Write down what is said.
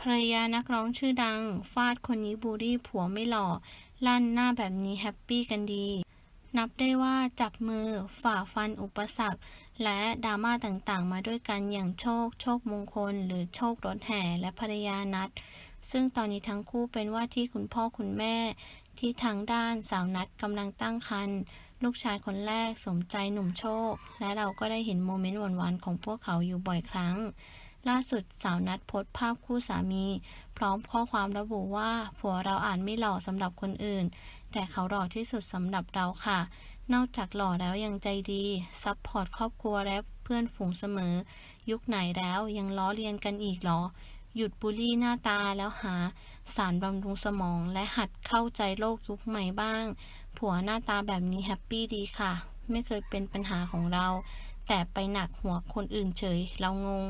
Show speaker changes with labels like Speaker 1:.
Speaker 1: ภรรยานักร้องชื่อดัง ฟาดคนนี้บูลลี่ผัวไม่หล่อ ลั่นหน้าแบบนี้แฮปปี้กันดี นับได้ว่าจับมือฝ่าฟันอุปสรรค และดราม่าต่างๆ มาด้วยกันอย่างโชค โชคมงคล หรือโชครถแห่และภรรยานัด ซึ่งตอนนี้ทั้งคู่เป็นว่าที่คุณพ่อคุณแม่ ที่ทางด้านสาวนัดกำลังตั้งครรภ์ลูกชายคนแรกสมใจหนุ่มโชค และเราก็ได้เห็นโมเมนต์หวานๆของพวกเขาอยู่บ่อยครั้ง ล่าสุดสาวนัดโพสต์ภาพคู่สามี พร้อมข้อความระบุว่า ผัวเราอ่านไม่หล่อสำหรับคนอื่น แต่เขาหล่อที่สุดสำหรับเราค่ะ นอกจากหล่อแล้วยังใจดีซัพพอร์ตครอบครัวและเพื่อนฝูงเสมอ ยุคไหนแล้วยังล้อเลียนกันอีกหรอ หยุดบูลลี่หน้าตาแล้วหา สารบำรุงสมองและหัดเข้าใจโลกยุคใหม่บ้าง ผัวหน้าตาแบบนี้แฮปปี้ดีค่ะ ไม่เคยเป็นปัญหาของเรา แต่ไปหนักหัวคนอื่นเฉย เรางง